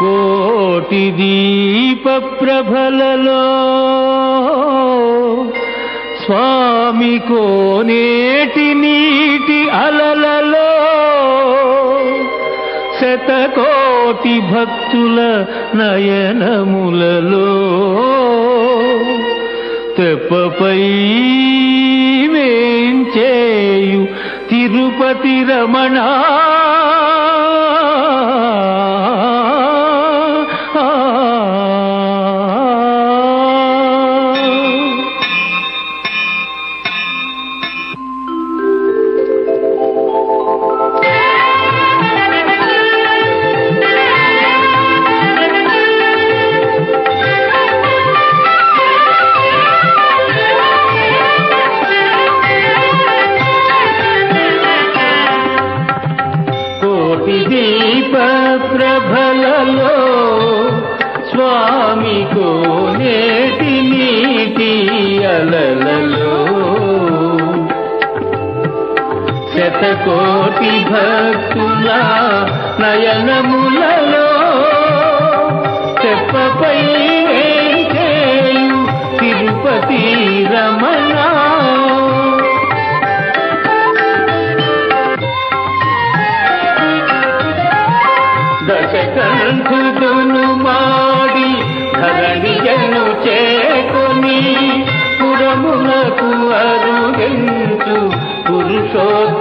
కోటి దీప ప్రభలలో స్వామి కోనేటి నీటి అలలలో శతకోటి భక్తుల నయనములలో తెప్పపై వేంచేయు తిరుపతి రమణా ప్రభలలో స్వామికో నేటి నీటి అలలలో. శతకోటి భక్తుల నయనములలో చెప్పపై తిరుపతి రమణ সত্য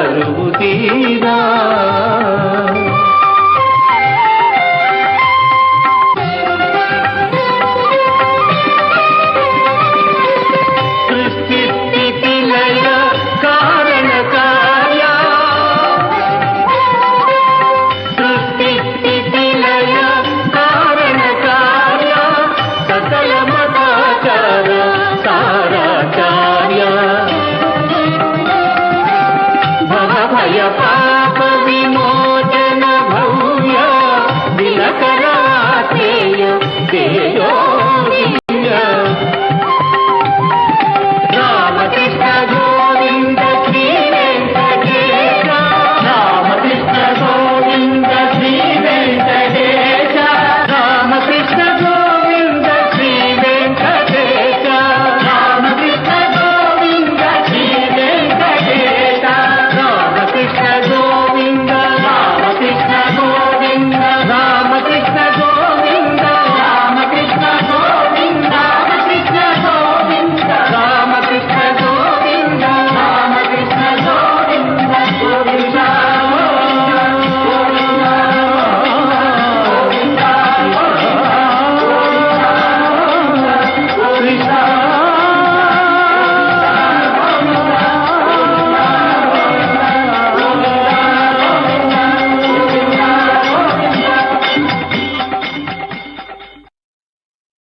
కరువు తీరా. 快呀么